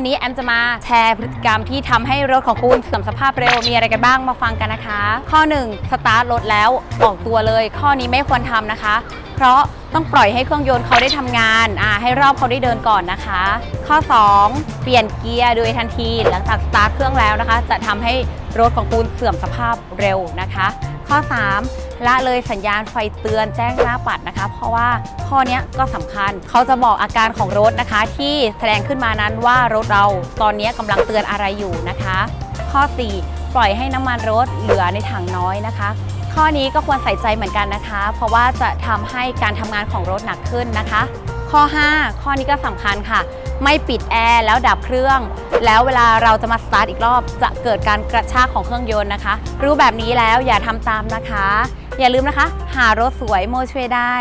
วันนี้แอมจะมาแชร์พฤติกรรมที่ทำให้รถของคุณเสื่อมสภาพเร็วมีอะไรกันบ้างมาฟังกันนะคะ ข้อ 1 สตาร์ทรถแล้วออกตัวเลย ข้อนี้ไม่ควรทำนะคะ เพราะต้องปล่อยให้เครื่องยนต์เขาได้ทำงานอ่าให้รอบเขาได้เดินก่อนนะคะ ข้อ 2 เปลี่ยนเกียร์โดยทันที หลังจากสตาร์ทเครื่องแล้วนะคะ จะทำให้รถของคุณเสื่อมสภาพเร็วนะคะ ข้อ 3 ละเลยสัญญาณไฟเตือนแจ้งหน้าปัดนะคะ เพราะว่าข้อนี้ก็สำคัญ เขาจะบอกอาการของรถนะคะ ที่แสดงขึ้นมานั้นว่ารถเราตอนนี้กำลังเตือนอะไรอยู่นะคะ ข้อ 4 ปล่อยให้น้ำมันรถเหลือในถังน้อยนะคะ ข้อนี้ก็ควรใส่ใจเหมือนกันนะคะ เพราะว่าจะทำให้การทำงานของรถหนักขึ้นนะคะ ข้อ 5 ข้อนี้ก็สำคัญค่ะ ไม่ปิดแอร์แล้วดับเครื่อง แล้วเวลาเราจะมาสตาร์ทอีกรอบจะเกิดการกระชากของเครื่องยนต์นะคะ รู้แบบนี้แล้วอย่าทำตามนะคะ อย่าลืมนะคะ หารถสวยโมช่วยได้